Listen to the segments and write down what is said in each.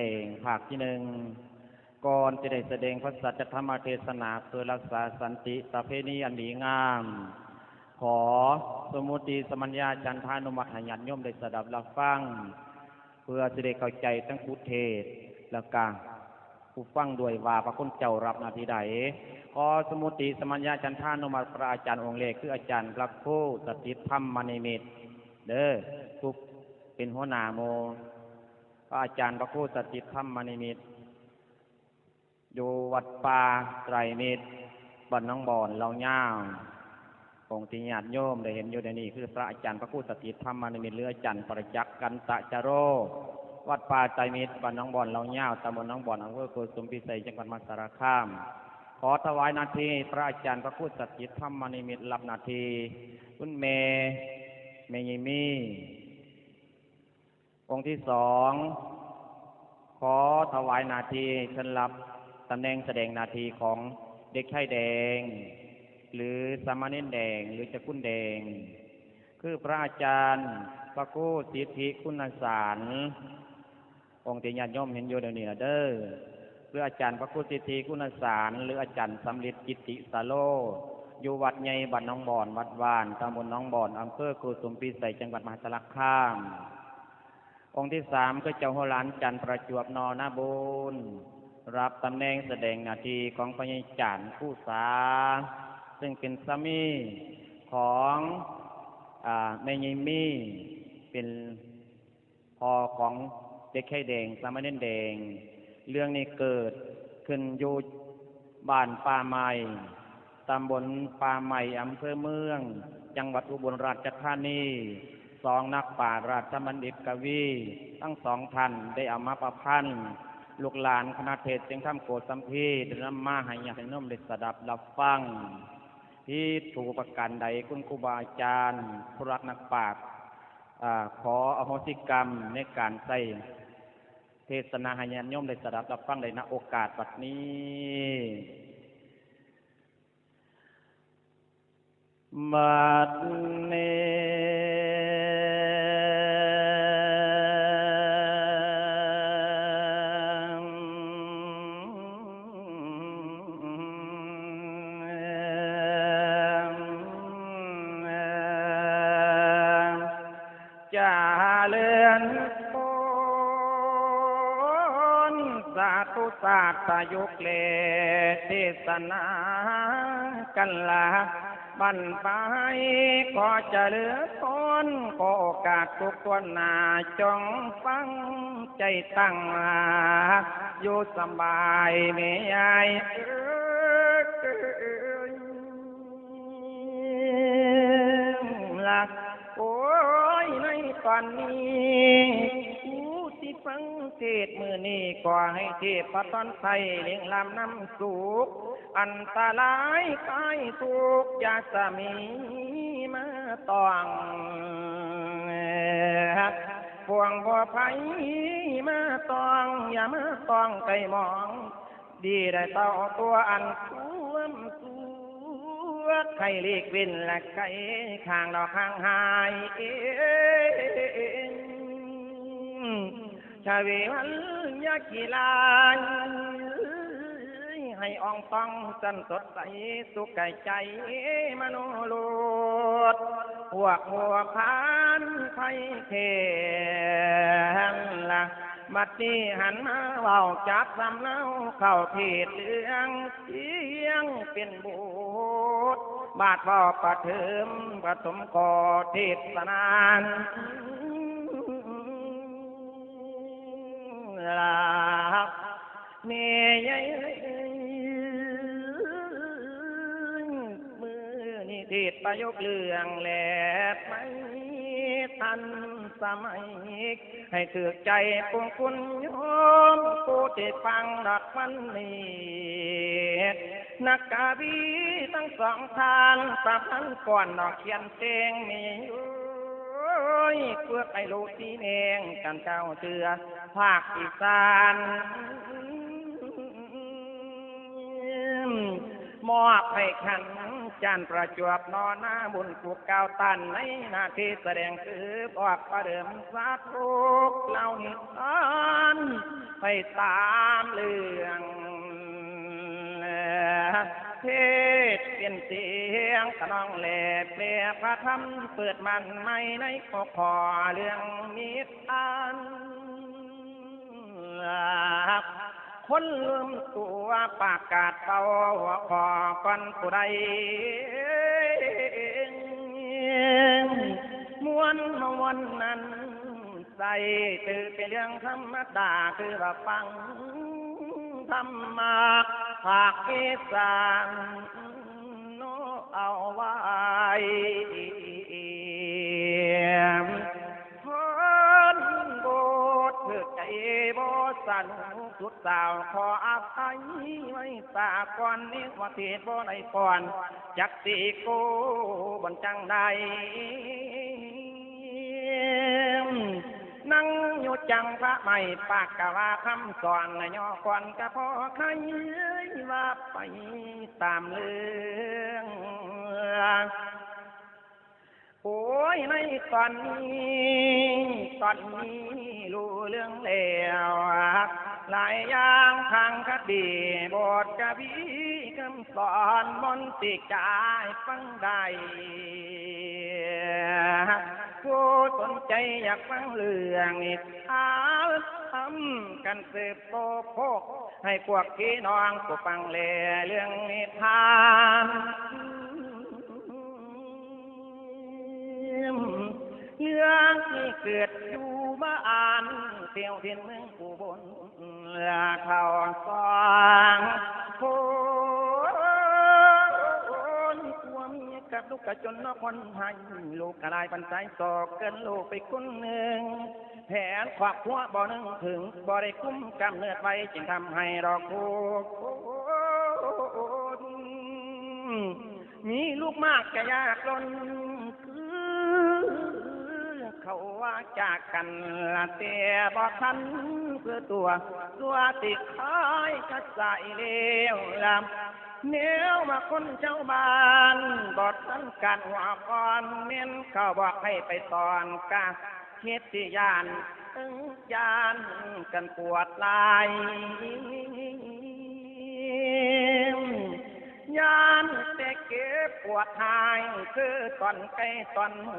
ดงภาคที่หนึ่งก่อนจะได้แสดงพระสัจธรรมเทศนาเพื่อรักษาสันติประเพณีอันดีงาม ขอสมุติสมัญญาจันทานุมัติห้ญาติโยมได้สดับรับฟัง เพื่อจะได้เข้าใจทั้งพุทธเทศและกางผู้ฟังด้วยว่าพระคุณเจ้ารับนาทีใดขอสมุติสมัญญาจันทานุมัติพระอาจารย์องค์เลขคืออาจารย์พระคสติธรรมมณีมิตรเด้อผู้เป็นหัวหน้าโม พระอาจารย์พระครูสติธรรมมณีมิตรอยู่วัดป่าไตรมิตรบ้านน้องบอนเราเง่าวองค์ที่ญาติโยมได้เห็นอยู่ในนี้คือพระอาจารย์พระครูสติธรรมมณีมิตรหรืออาจารย์ประจักษ์กันตะจโร วัดป่าไตรมิตรบ้านน้องบอนเราเง่าตำบลน้องบอนอำเภอโกสุมพิสัยจังหวัดมหาสารคาม ขอถวายนาทีพระอาจารย์พระครูสติธรรมมณีมิตรรับนาทีคุณเมเมยิมี องค์ที่สอง ขอถวายนาทีเชิญรับตำแหน่งแสดงนาทีของเด็กชายแดง หรือสามเณรแดงหรือจะกุ้นแดง คือพระอาจารย์พระกู้สิทธิคุณสารองค์ที่ญาติโยมเห็นอยู่เดี๋ยวนี้นะเด้อหรืออาจารย์พระกู้สิทธิคุณสารหรืออาจารย์สำลิดกิติสาโลอยู่วัดใหญ่บ้านหน้องบอน วัดวานตำบลน้องบอนอำเภอกุสุมพิสัยจังหวัดมหาสารคาม องค์ที่สามก็เจ้าหัวหลานจันทร์ประจวบนอนาบุญรับตำแหน่งแสดงหนาทีของพญาจันทร์ผู้สา ซึ่งเป็นสามีของอแม่ยิมีเป็นพ่อของเด็กไข่แดงสามเณรแดง เรื่องนี้เกิดขึ้นอยู่บ้านป่าใหม่ตำบลป่าใหม่อำเภอเมือง จังหวัดอุบลราชธานี องนักป่าชญ์ราชบัณฑิตกวี ทั้งสองท่านได้เอามาประพันธ์ลูกหลานคณะเทศเสียงธรรมโกสัมพีดนำมาให้ญาติโยมได้สดับรับฟัง ที่ถูกประการใดคุณครูบาอาจารย์ผู้รักนักปราชญ์อ่าขออโหสิกรรมในการใส่เทศนาให้ญาติโยมได้สดับรับฟังในณโอกาสบัดนี้ บัดนี้ สาธุศาตยุกเลเทศนากันละบันไปขอจะเหลือตนขอโอกาสทุกตัวหนาจงฟังใจตั้งมาอยู่สบายไม่ยายเอ้ยลักโอ้ยในตอนนี้ ฟังเทศมือนี้ก็ให้เทพตอนไทยเลี้ยงลำน้ำสุขอันตรายกายทุกอยาจะมีมาต้องพวงบัวไผ่มาต้อง อย่ามาต้องไก่มอง ดีได้เต่าตัวอันท่วมสูงไข่เลีกวินและไข่ข้างดอกข้างหายเอ ววันยากีลานให้อ่องต้องจันสดใสสุขไก่ใจมโนโลดหัวหัวพานไฟเทนละบัดนี้หันมาเว้าจับสำเนาเข้าเทศเรื่องเสียงเป็นบุตรบาดพ่อประเทิมประสมกอเทศนาน เมยยมือนี่เทศประยกเรื่องแหลบไม่ทันสมัย ให้ถือใจปวงคุณโยมผู้ที่ฟังดักมันนี้นักกาบีทั้งสองทานประพันก่อนดอกเขียนเตงมีอยู่เพื่อไอ้ลูกที่เองกันเจ้าเตือภาคอีสาน มอบให้ขันจานประจวบนอนหน้าบุญผูกกาตันในนาทีแสดงคือบอกประเดิมสาธุกเล่านิทานไปตามเรื่องเทศเป็นเสียงขนองแหลเปลพระธรรมเปิดมันไม่ในขอขอเรื่องนิทาน คนลืมตัวปากกาดเป่าหัวคอก่อนผู้ใดมวนมวนนั้นใส่ตือเป็นเรื่องธรรมดาคือว่าฟังธรรมะภาคอีสานโนเอาไว้ สันสุดสาวขออาภัยไว้ตาก่อนนี้ว่าเทศบ่ในก่อน จักสีโกบนจังใดนั่งอยู่จังพระไม่ปากกะว่าคำสอนนย่อก่อนกะพอใครว่าไปตามเรื่อง โอ้ยในตอนนี้ตอนนี้รู้เรื่องแล้วหลายอย่างทางคดีบทกะบีคำสอนมนติกายฟังได้ผู้สนใจอยากฟังเรื่องนิทานทำกันสืบโตโพกให้พวกพี่น้องผู้ฟังแลเรื่องนิทาน องที่เกิดอยู่บ้านเที่ยวเทียนเมืองอุบลเขาสองคนผัวเมียกับลูกกระจนนคนให้ลูกกระไดปันสายสอกเกินลูกไปคนหนึ่งแผนครอบครัวบ่อนึงถึงบ่ได้คุ้มกำเนิดไว้จึงทำให้ดอกคูมีลูกมากก็ยากลน เขาว่าจากกันละแต่บ่ทันเพื่อตัวตัวติดท้ายก็ใส่เลวลำเนี้ยวมาคนเจ้าบ้านบอดทันกันหัวก่อนเม้นเขาบอกให้ไปสอนกาเฮ็ดที่ยานตึงยานกันปวดลายยานแต่เก็บปวดหายคือตอนไก่ตอนห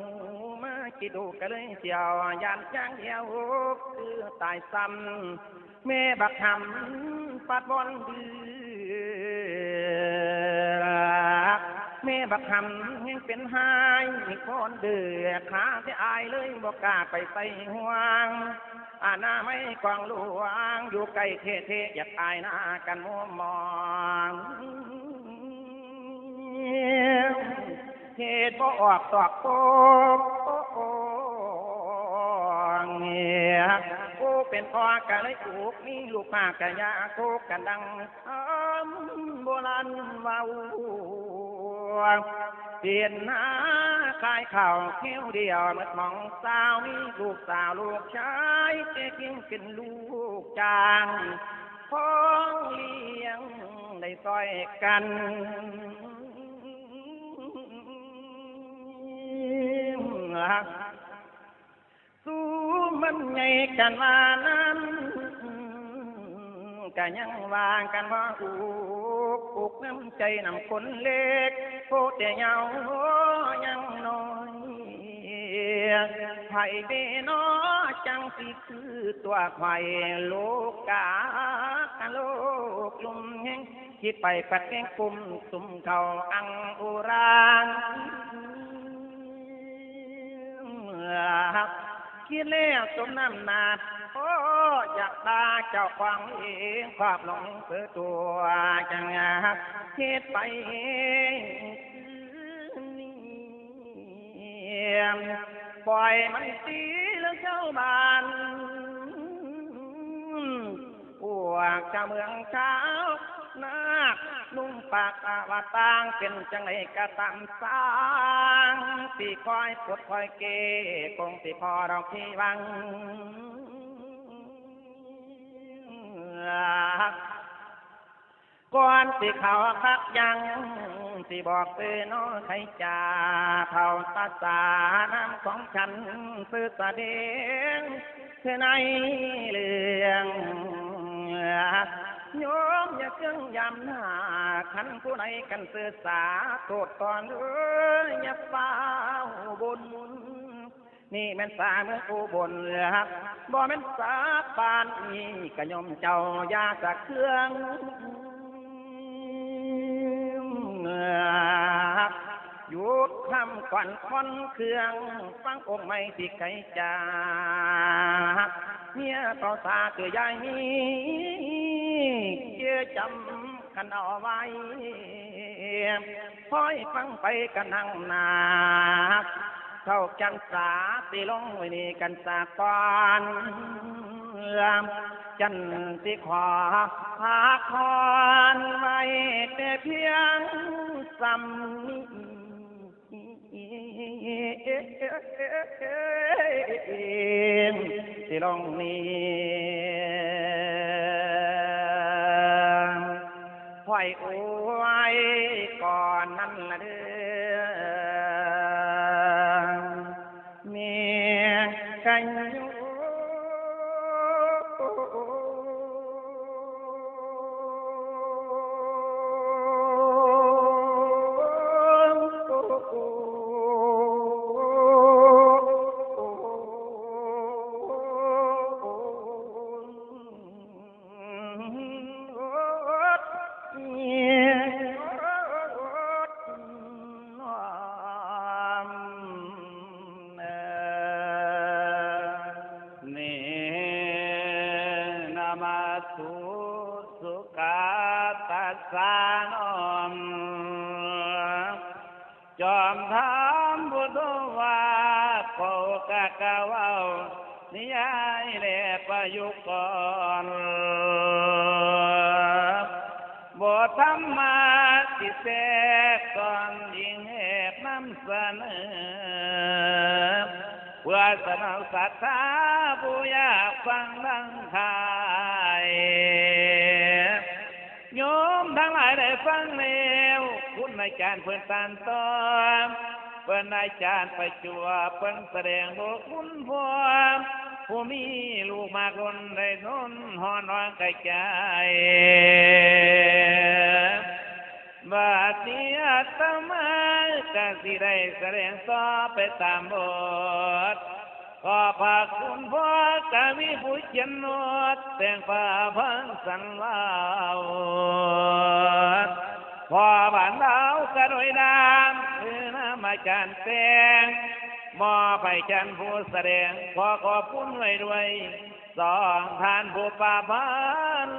มูมาคิดูก็เลยเจียวยานจ้างเดียวคือตายซ้ำแม่บักทำปัดบอลเดือแม่บักทำยังเป็นหายมีคนเดือดขาที่อายเลยบอกกล้าไปใส่ห่วงอาณาไม่กวางหลวง อยู่ใกล้เทเทอยากอายหน้ากันมัวมอง เหตุบ่ออกตอกโปกเงียกูเป็นพ่อกันเลยถูกนี่ลูกมากกันยาโคกกันดังคำโบราณเว้าเปลี่ยนหน้าขายเข่าเที่ยวเดียวมื่อมองสาวมีลูกสาวลูกชายเจ๊กิ้งเป็นลูกจางพ้องเลี้ยงได้ซอยกัน สู้มันใหญ่กันมานั้นก็ยังวางกันว่าอุกอุกน้ำใจนำคนเล็กโคแต่เหงายังน้อยไผ่เบนอจังสิคือตัวไข่โลกกาโลกลุมแห่งคิดไปปัดแกงปุ่มสุ่มเขาอังอุราง คิดแล้วสมน้ำหนาดโอ้อยากตาเจ้าควางเองความหลงเพื่อตัวจังหักคิดไปเองนี่ปล่อยมันตีแล้วเจ้าบ้านพวกเจ้าเมืองเช้า นาคนุ่งปากอาวตางเป็นจังไรกระตำสร้างสีคอยปวดคอยเกคงสิพอดอกที่วังก่อนสิเขาคักยังสิบอกเตือนอใครจ่าเท่าตาสาน้ำของฉันสื่อแสดงเธอในเรื่อง โยมอย่าเชื่องยำหน้าขันผู้ใดกันสื่อสาโทษก่อนเอ้ยอย่าเฝ้าบนนี่แม่นสาเมื่องอุบลครับบ่แม่นสาปานนี้กะยมเจ้ายาจากเครื่องหยุดคำก่อนคอนเครื่องฟังองค์ไม่สิไกจาเมียต่อสาเกิดยายมี เชื่อจำกันเอาไว้พ้อยฟังไปกันนั่งนาเข้าจันสาตีลงไว้นี่กันสาก่อนจันสิขอพาคอนไว้แต่เพียงสำนี้สิลงนี้ อยอวยก่อนนั้นละเด้อมีกัน แลประยุกต์ก่อนบทธรรมาสิเสกก่อนยิงเหตุนำเสนอเพื่อสนองศรัทธาผู้ยากฟังดังทายโยมทั้งหลายได้ฟังแล้วคุณอาจารย์เพิ่อนตานตอนเพิ่อนอาจารย์ไปจัวเพิ่อนแสดงบุคคุณพวาม ผู้มีลูกมากคนได้นนหอนวางกระจายบาดนี้อาตมากะสิได้แสดงต่อไปตามบทขอพระคุณพ่อกะมีผู้เขียนโนดแต่งผ้าพันสันลาวพอบ้านดากระโดยดามคือน้ำมาจานแตง มอไปจันผู้แสดง ขอขอบคุณไว้ด้วยสองทานผู้ป่าพัน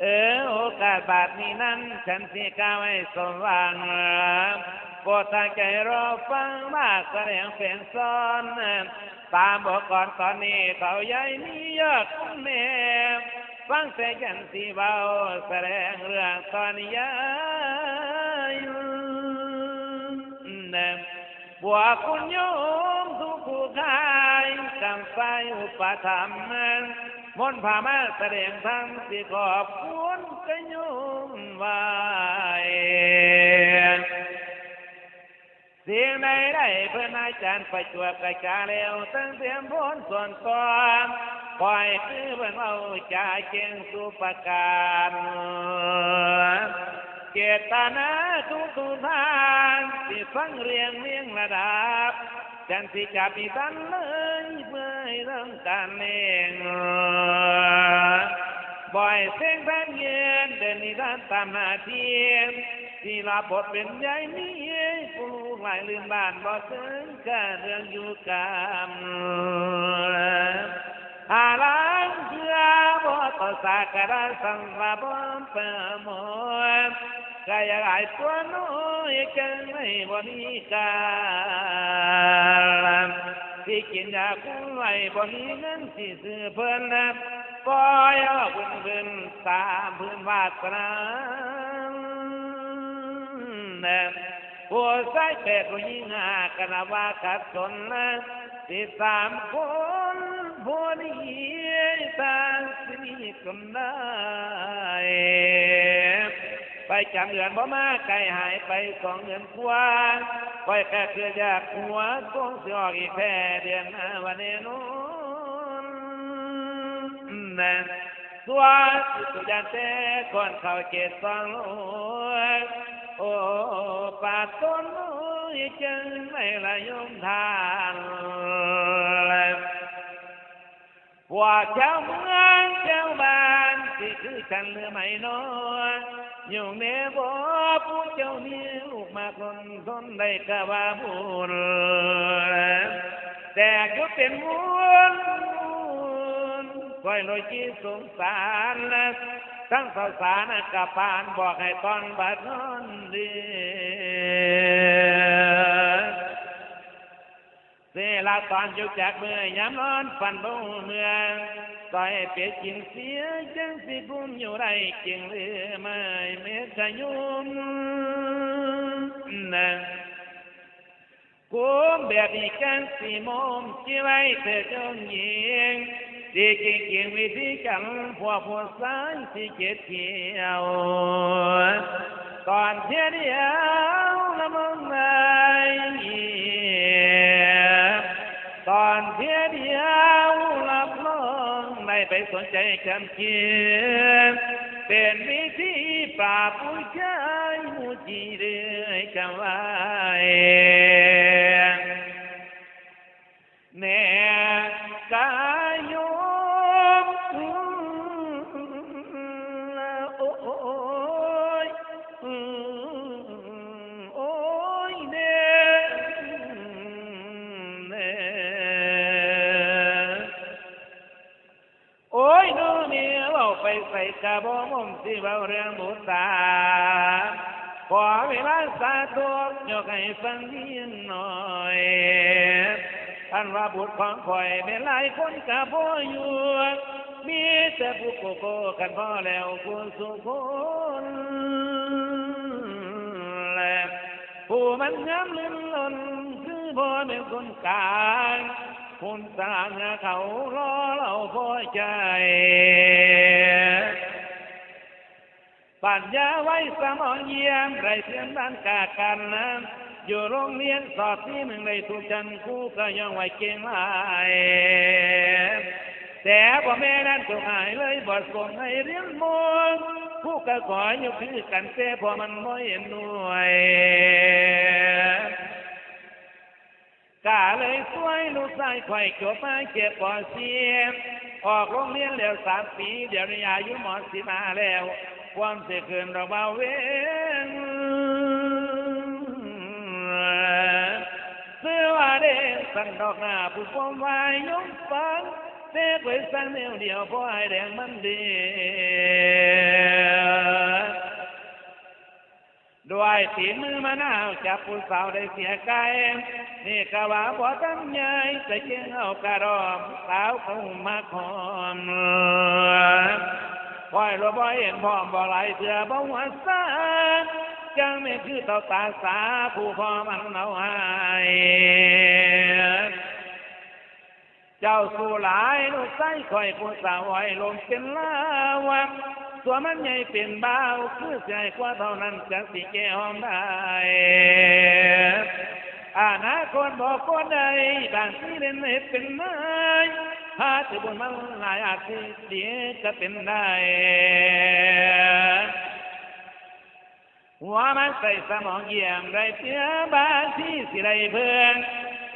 เออโอกาสบาทนี้นั้น ฉันสิก้าวให้สมหวังโปรดตั้งใจรอฟังมากแสดงเป็นซ้อนตามบอกก่อนตอนนี้เขาใหญ่มียอดคุณแม่ฟังแต่ยันสีเบาแสดงเรื่องตอนย บัวคุณโยมทุกผู้ขายกำไฟอุปธรรมมนต์พามาแสดงทั้งสิขอบคุณกันโยมไว้เสียงใดได้เพื่อนอาจารย์ประจวบกระจาแล้วตั้งเตรียมพ้นส่วนตัวปล่อยคือเพื่อนเอาจ่าเจงสุปการ เจตนาทุกทุทางที่ฟังเรียงเรียงระดับจันสิจับอีสันเลยเพื่อเริ่มการเองบ่อยเสียงแพงเย็นเดินนิทานตามหน้าที่ที่ลาบทเป็นใหญ่มีผู้ลูกหลายลืมบ้านบ่ถึงกาเรื่องอยู่กรรม หาล้างเพื่อบ่ต่อสาระสังวาบ่เปมดกายหลายตัวน้อยจังไม่บ่มีการที่กินยาคุ้มไว้บ่มีเงินสิซื้อเพิ่นนะปล่อยเอาเพิ่นเพิ่นตามเพิ่นวาสนาผู้ใส่เป็ดผู้หญิงหากันว่ากัดสนนะสิสามคน ผู้นี้ต่างสิมีกำได้ไปจากเดือนบ่มาไกลหายไปสองเดือนกว่าคอยแค่เกิดจากหัวกงสิออกอีกแค่เดือนหน้าวันนี้นู้นนั่นตัวสุดยานแต่ก่อนเข้าเกตสองโลโอ้ป่าต้นน้อยจึงไม่ละยมทาน พวกชาเมืองชาบ้านที่คือกันหรือไม่น้อยอยู่เนบ่ผู้เจ้ามีลูกมาคนทนได้กะว่าบุญแต่ก็เป็นมูลคอยลอยจีสงสารทั้งสาวสารกับปานบอกให้ตอนบัดนอนดี เวลาตอนยู่จากเมื่อยามนอนฝันบ่เมื่อต่อยเป็ดกินเสียจังสิกุมอยู่ได้จริงหรือไม่เมตยุมนะกุมแบบนี้กันสิมอมจีไว้เถิดจงยิงดีจริงจริงวิธีกันพวกพวกสายที่เจ็ดเที่ยวตอนเที่ยวละมึง สนใจคำเกียนเป็นวิธีปราบผู้ชายมูจีเรื่อยกันไว้ ไปใส่กระบอกมสิเบาเรื่องบุตาขอเวลาสาธุยกให้ฟังยินหน่อยท่านว่าบุตรของข่อยเป็นหลายคนกะพ่ออยู่มีแต่ผู้โกโก้กันพ่อแล้วคุณสุคนแลผู้มันงามลื่นล้นคือพ่อเป็นคนกลางคุณสร้างเขารอเราพอใจ ปัญญาไว้สมองเยี่ยมไรเพียงด้านกากันนะอยู่โรงเรียนสอบที่หนึ่งในทุกจันครูก็ยังไหวเก่งหลายแต่พ่อแม่นั้นก็หายเลยบอดส่งให้เรียนมงผู้ก็ขออยู่คือกันแต่พอมันไม่เห็นด้วยกาเลยสวยลูกชายไข่จบมาเจ็บปอเสียออกโรงเรียนแล้วสามปีเดี๋ยวนี้อายุหมอสิมาแล้ว ความเสียเกินเราเบาเว้นเสื้อว่าเด้สั่งดอกหน้าผู้ปมวายยงฟังเด็กไว้สั่งเดียวเดียวพอให้แดงมันดีด้วยตีมือมะนาวจับผู้สาวได้เสียกายนี่กะว่าบ่ตั้งใหญ่แต่เจียงเอากระดอมสาวเขามาคอม คอยรบ่เห็นพร้อมบ่ไหลเถื่อบ่หัวซาจังไม่คือเต่าตาสาผู้พ่อมันเอาให้เจ้าสู่หลายลูกไส้คอยผู้สาวไว้ลงเป็นลาวะตัวมันใหญ่เป็นเบาคือใจกว่าเท่านั้นจะสิแก้หอมได้อนาคตบอกคนใดบางที่เล่นเห็ดเป็นไม้ ถ้าถือบนมันหลายอาทิตย์เดียวจะเป็นได้หัวมันใส่สมองเยี่ยมไรเพียบางที่สิไรเพื่อน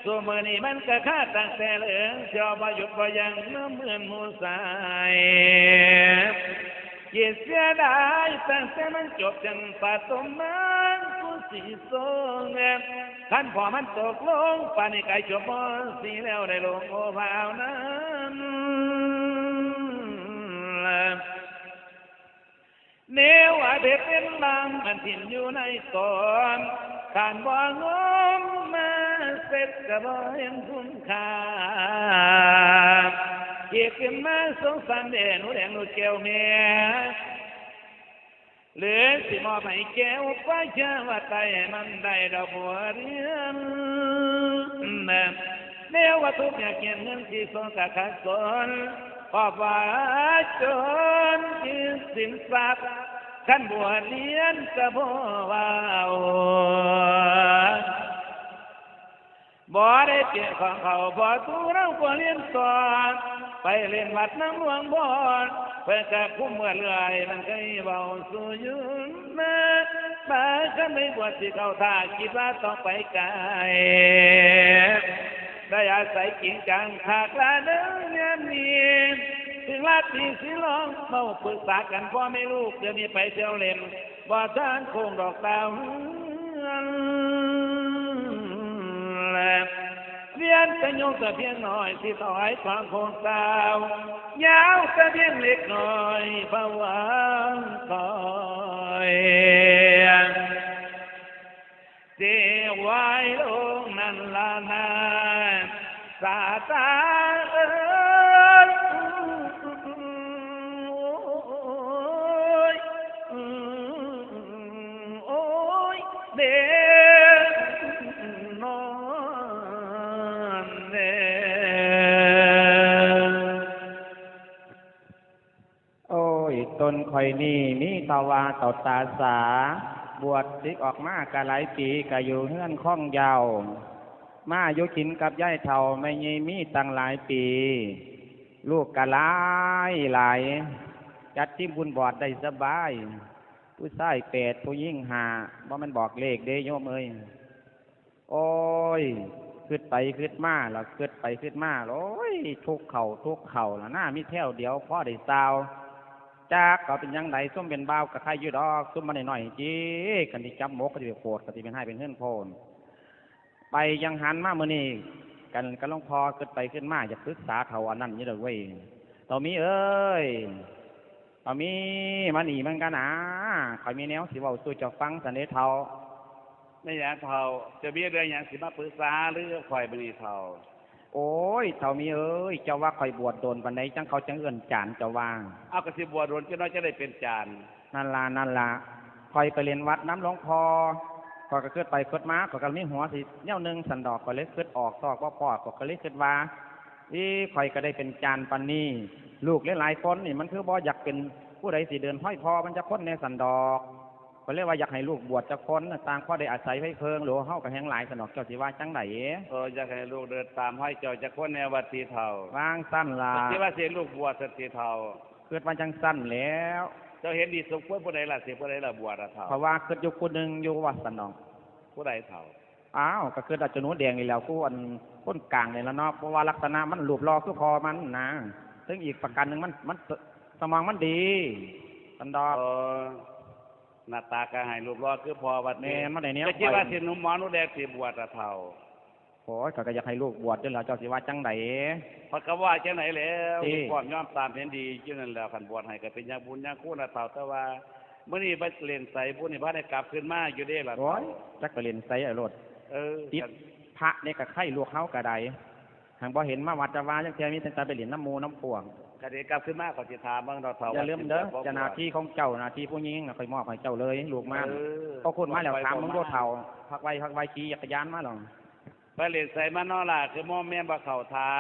ตัวมือนี่มันก็คาดตั้งแต่เหลืองจอประยุทธ์บ่ยังเมื่อเหมือนมูสายเกียเสียดายตั้งแต่มันจบจังปาตมมันกูสีทรงแอบขันพอมันตกลงปานนี้ไก่จบมอสีแล้วได้ลงโอภาวนั้น เนวอาเด็ดเป็นบางมันถิ่นอยู่ในตอนการบ่งมมาเสร็จก็บ่เห็นคุณค่าเกียขึ้นมาสงสารเด่นูแดงหนูแก้วเมียเหลือสิมอบให้แก้วไปเชื่อว่าไตมันได้ดอกบัวเรียน แม่แนวว่าทุกอย่างเงินเงินที่สงกะขัดสนพอว่าจนกินสินทรัพย์ขันบวชเรียนกะบ่ว่าเอาบ่ได้เปลี่ยนของเขาบ่ตู้เราบ่เรียนสอนไปเล่นวัดน้ำหลวงบ่อนเพื่อกะคุ้มเมื่อเรื่อยมันก็เบาสู่ยืนมาบ้าก็ไม่บวชสิเขาท่าคิดว่าต้องไปไกล ได้อาศัยกินจังหากลาเดินยามนี้ถึงลาตีสิลองเมาปรึกษากันพ่อไม่ลูกเดี๋ยวนี้ไปเที่ยวเล่นบ่ทานคงดอกดาวแลเรียนแต่ยงแต่เพียงหน่อยที่ต่อให้ความคงสาวยาวแต่เพียงเล็กน้อยภาวะคอยเจวายลงนั่นลานา สาตาเอ้ยโอ้ยเด็นอนเด้โอ้ยตนคอยนี่มีตาวาต่อตาสา บวชสิกออกมากะหลายปีกะอยู่เฮือนข้องยาว มาอยู่กินกับย่ายเท่าไม่ยีมีตั้งหลายปี ลูกกะหลายหลาย จัดที่บุญบอดได้สบาย ผู้ชายเป็ดผู้ยิ่งหาบ่มันบอกเลขเด้โยมเอ้ยโอ้ยขึ้นไปขึ้นมาแล้วขึ้นไปขึ้นมาโอ้ยทุกเข่าทุกเข่าแล้วหน้ามีแถวเดียวพ่อได้ซาวจากก็เป็นยังไงส้มเป็นบ่ากับใครยู่ดอกส้มมาหน่อยๆจีกันที่จับมกก็จะไปโคตรก็จะเป็นให้เป็นเฮื่อนโพน ไปยังหันมาเมื่อนี้กันก็ลองพอขึ้นไปขึ้นมาจะปรึกษาเขาอันนั้นนี่เลยเว้ยตอมีเอ้ยตอมีมาหนีมันกันนะคอยมีแนวสิเว่าสู้เจะฟังสันเดเทาไม่อยากเท่าจะมีเรื่องอย่างสิมาปรึกษาหรือคอยบริเท่าโอ้ยเท่ามีเอ้ยเจ้าว่าคอยบวชโดนปันไดจังเขาจังเอื้อนจานเจ้าว่าเอากระสิบวชรนจะน้อยจะได้เป็นจานนั่นล่ะนั่นล่ะคอยไปเรียนวัดน้ำหลวงพอ คอยก็ขึ้นไปขึ้นมาก็กำมีหัวสิเน่วหนึงสันดอกก็เลยขึ้นออกซอกว่าปอดก็เลยขึ้นว่าอีคอยก็ได้เป็นจานปันนี่ลูกหลายๆคนนี่มันคือบ่อยากเป็นผู้ใดสิเดินห้อยพอมันจะพ้นในสันดอกก็เรียกว่าอยากให้ลูกบวชจะคนน่ะต่างพ่อได้อาศัยไว้เพิงหรือว่าเฮากับแหงหลายสันดอกเจ้าสิว่าจังไหนเอออยากให้ลูกเดินตามห้อยเจ้าจะคนแนววัดสีเท่าวางสั้นล่ะที่ว่าเสียลูกบวชสันสีเท่าเกิดมาจังสั้นแล้วเจ้าเห็นดีสมควรผู้ใดล่ะเสียผู้ใดล่ะบวชละเท่าเพราะว่าเกิดอยู่คนหนึ่งอยู่วัดสันดอง ผู้ใดเท่าอ้าวก็คืออาจจะหนูแดงนี่แหล้วกูอันก้นกลางนี่แหล้วเนาะเพราะว่าลักษณะมันหลูบรอคือพอมันนะซึ่งอีกประการหนึ่งมันมันสสมองมันดีสันดอกเออหน้าตากระหายรูปรอดคือพอวัดแม่นี้มันได้แนวจะคิดว่าสิหนุ่มหมอหนุ่แดงสิบวชละเท่า โอ้ยก็ก็อยากให้ลูกบวชจนแล้วเจ้าสิว่าจังไดเพราะก็ว่าจังไหนแล้วที่ก่อนยอมตามเห็นดีจังนั้นแล้วขันบวชให้ก็เป็นอย่างบุญอย่างคู่ละเท่าแต่ว่าเมื่อนี้ไปเล่นใส่บุญนี่พระได้กลับขึ้นมาอยู่เด้ละโอ้เท่ายจักไปเรียนไสไอ้รถเออติดพระเนี่ยก็ไข่ลวกเฮากระไดหางบ่เห็นมาวัดจะว่าจังเทียมีแต่จะไปเรียนน้ำหมูน้ำพวงก็ได้กลับขึ้นมาก็สิถามเบิ่งเราเท่าอย่าลืมเด้อว่าจะหนาที่ของเจ้าหนาที่ผู้หญิงน่ะคอยมอบให้เจ้าเลยลูกมาเออก็คุณมาแล้วถามมึงโดเท่าพักไว้พักไว้ขี่จักรยานมาหรอ ไปเล่นใส่มานอล่ะคือหม่อแม่บ่เข้าท้า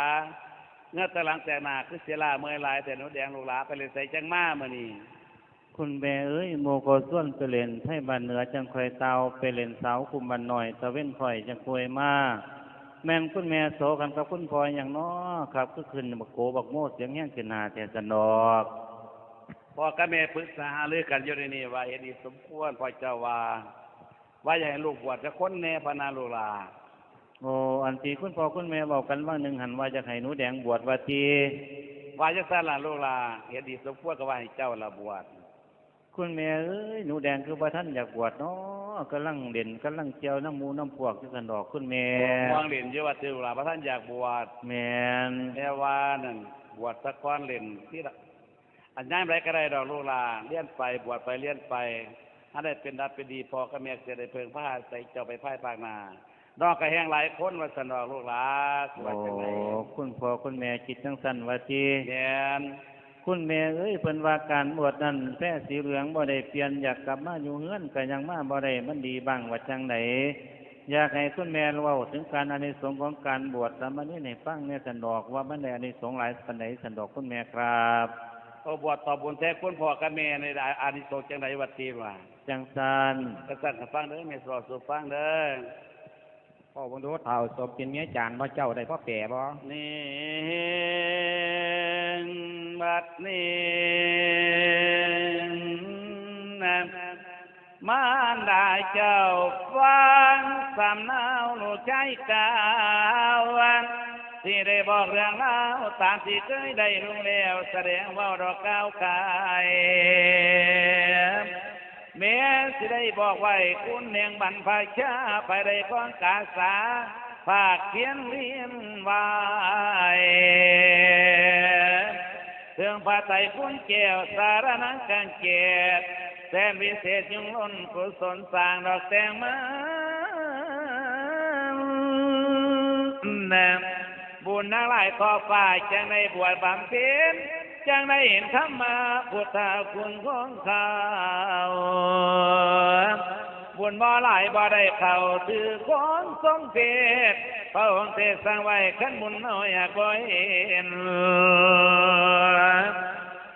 เงื้อแตะหลังแต่หน้าคือเสียลาเมื่อยหลายแต่หนูแดงลูกหลาไปเล่นใส่จังมามื้อนี้คุณแม่เอ้ยโมโกส่วนไปเล่นไทยบ้านเหนือจังคอยเตาไปเล่นเสาคุมบันหน่อยตะเว้นคอยจังคอยมาแม่นคุณแม่โสกันกับคุณพ่ออย่างน้อครับก็ขึ้นบักโกบักโมเสียงแห้งขึ้นหนาแต่สนอกพ่อกับแม่ปรึกษาหารือกันอยู่ในนี้ว่าเฮ็ดดีสมควรพ่อเจ้าว่า ว่าอย่าให้ลูกบวชจะคนแน่พะนาลูกหลา โอ้อันที่คุณพ่อคุณแม่บอกกันว่าหนึ่งหันว่าจะให้หนูแดงบวชว่าทีว่าจังซั่นล่ะลูกหลาเฮ็ดดีสมควรก็ว่าให้เจ้าละบวชคุณแม่เอ้ยหนูแดงคือว่าท่านอยากบวชเนาะกำลังเด่นกำลังเจียวน้ำหมูน้ำพวกที่สันดอกคุณแม่มองเล่นอยู่ว่าถือว่าพระท่านอยากบวชแม่นแต่ว่านั่นบวชสักก้อนเล่นที่ละอันย้ายไรก็ได้ดอกลูกหลาเลี้ยนไปบวชไปเลี้ยนไปถ้าได้เป็นดับเป็นดีพอก็แม่จะได้เพิงผ้าใส่เจ้าไปพ่ายปากนา ดอกกระแหงหลายคนว่าสนดอกลูกหลาสโอ้วยจังไงคุณพ่อคุณแม่คิดจังสันว่าทีแม่นคุณแม่เอ้ยเพิ่นว่าการบวชนั้นแพ้สีเหลืองบ่ได้เปลี่ยนอยากกลับมาอยู่เฮือนก็ยังมาบ่ได้มันดีบ้างว่าจังไดอยากให้คุณแม่เล่าถึงการอานิสงส์ของการบวชสามเณรในฟังเนี่ยสันดอกว่ามันได้อานิสงส์หลายปันไหนสันดอกคุณแม่ครับโอ้บวชต่อบุญแท้คุณพ่อกับแม่ในอานิสงส์จังไดวัดตีว่าจังสันกษัตริย์ฟังเด้อแม่สอดสู่ฟังเด้อ พ่อผมดูเท่าศพกินเมียจานพ่เจ้าได้พ่อแก่บ่นี่บัดนี้นะมารดาเจ้าฟังสำนาหนูใจกาวันที่ได้บอกเรื่องราตามที่เคยได้รู้แล้วแสดงว่าเราก้าวกาย แม้สิได้บอกไว้คุณเนียงบรรพชาไปได้ก้องกาสาฝากเขียนเรียนไว้เรื่องผ้าไตรพุ่นแก้วสารนังกังเกตแสนวิเศษยุงล้นกุศลสร้างดอกแตงมาแนมบุญนางหลายต่อฝ่ายจังในบวชบำเพ็ญ จังได้เห็นธรรมาพุทธคุณของเขาบุญบ่หลายบ่ได้เข้าถือของทรงเพศพระองค์เทศสร้างไว้ขันบุญน้อยอยากบ่เห็น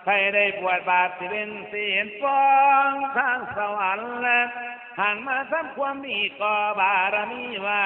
ใครได้บวชบาปสิเป็นสิเห็นฟองทางสวรรค์และหันมาทำความมีก่อบารมีไว้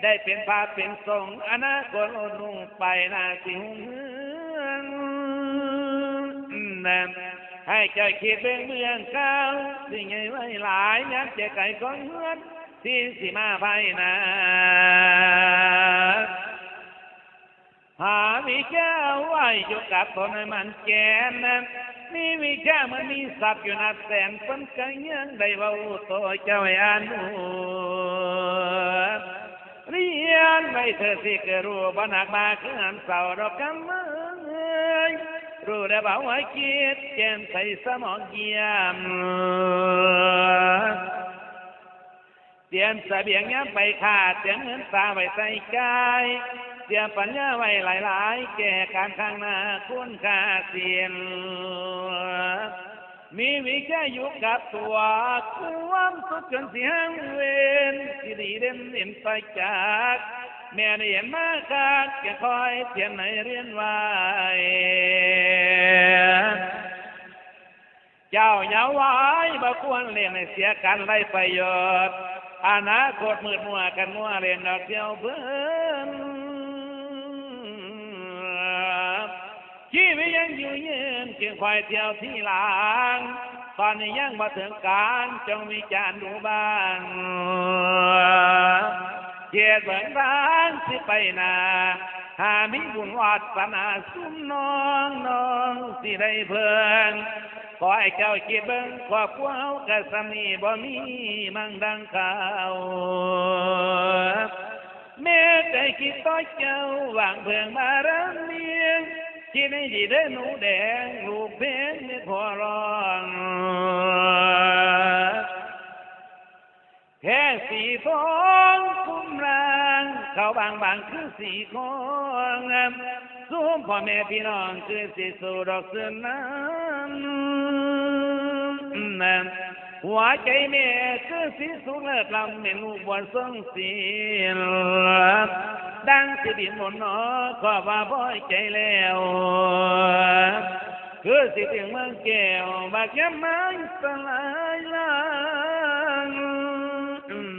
ไขบัวเปเต้นพระเกือเดียวเหลือที่หายที่ได้เป็นใจลายหนกุศลทรงเงินได้เป็นทรงอนาคตลุ่งไปนาสิงนั่นให้เจ้าคิดเป็นเมืองเก่าสิ่งใหญ่ไว้หลายยักษ์จะไก่ของเฮือนที่สิมาภายนาหาวิชาไว้อยู่กับตนให้มันแก่นั้นมีวิชามันมีทรัพย์อยู่นับแสนคนก็ยังได้เว่าตัวเจ้าให้อานุ เรียนไม่เธอสิเกรู้บ่หนักมาคือหันเสาดอกกำมือรู้ได้บ่าว่าคิดแจ่มใส่สมองเยี่ยมเตรียมเสบียงย้ำไปขาดเตรียมเงินตาไว้ใส่ใจเตรียมปัญญาไว้หลาย ๆ แก่การข้างหน้าคุณค่าเสียน มีวิชาอยู่กับตัวความสุขจนเสียงเวนที่ดีเด่นเด่นไปจากแม่ได้เห็นมาขาดแกคอยเทียนไหนเรียนไว้เจ้าอย่าไว้บ่ควรเลี้ยงให้เสียกันไรประโยชน์อนาคตมืดมัวกันมัวเรียนดอกเดียวเพิ่น ชีวิตยังอยู่ยืนเพียงควายเที่ยวที่หลังตอนนี้ยังมาถึงการจงวิจารณ์ดูบ้างเกียรติเบิ่งทางสิไปนาหามีบุญวัดสนาสุมน้องน้องสิได้เพิ่งขอให้เจ้าคิดเบิ่งครอบครัวเฮากะสมีบ่มีมั่งดังข่าวแม่ใจคิดต่อเจ้าวางเพิ่งมารัง คิดให้ดีเด้หนูแดงลูกเพชรไม่พอร้องแค่สีทองคุ้มรางเขาบางบางคือสีของซูมพ่อแม่พี่น้องคือสีสูดอกเสือน้ำ หัวใจแม่คือสีสูงเลิศลำเห็นลูกบวชทรงศีลดังสิดินหมนนอขอว่าพ่อยใจแล้ว คือสิถึงเมืองแก้วบากย้ำไม้สลายลาง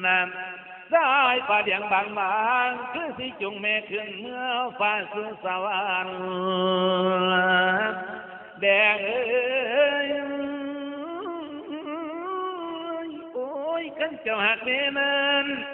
น้ำได้ปาเดียงบางบางคือสิจุงแม่ขึ้นเมื่อฟ้าสู่สวรรค์แดงเอ้ย โอ้